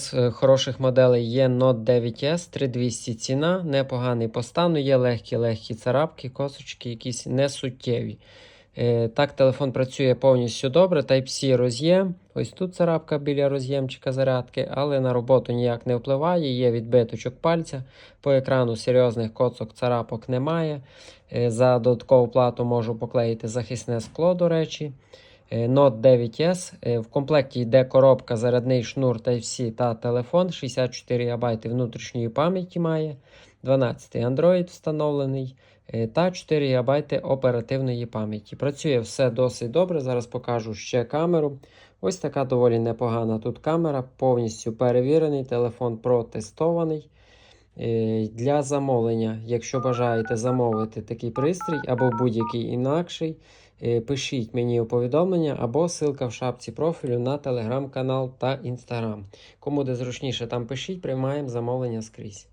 З е, хороших моделей є Note 9S 3200 ціна, непоганий по стану, є легкі-легкі царапки, косочки, якісь несуттєві. Е, Так, телефон працює повністю добре. Type-C роз'єм. Ось тут царапка біля роз'ємчика зарядки, але на роботу ніяк не впливає. Є відбиточок пальця. По екрану серйозних коцок царапок немає. Е, За додаткову плату можу поклеїти захисне скло, до речі. Е, Note 9S. Е, В комплекті йде коробка, зарядний шнур Type-C та телефон. 64 ГБ внутрішньої пам'яті має. 12 Android встановлений е, та 4 ГБ оперативної пам'яті. Працює все досить добре. Зараз покажу ще камеру. Ось така доволі непогана тут камера, повністю перевірений, телефон протестований. Е, Для замовлення, якщо бажаєте замовити такий пристрій або будь-який інакший, е, пишіть мені у повідомлення або ссылка в шапці профілю на телеграм-канал та інстаграм. Кому де зручніше, там пишіть, приймаємо замовлення скрізь.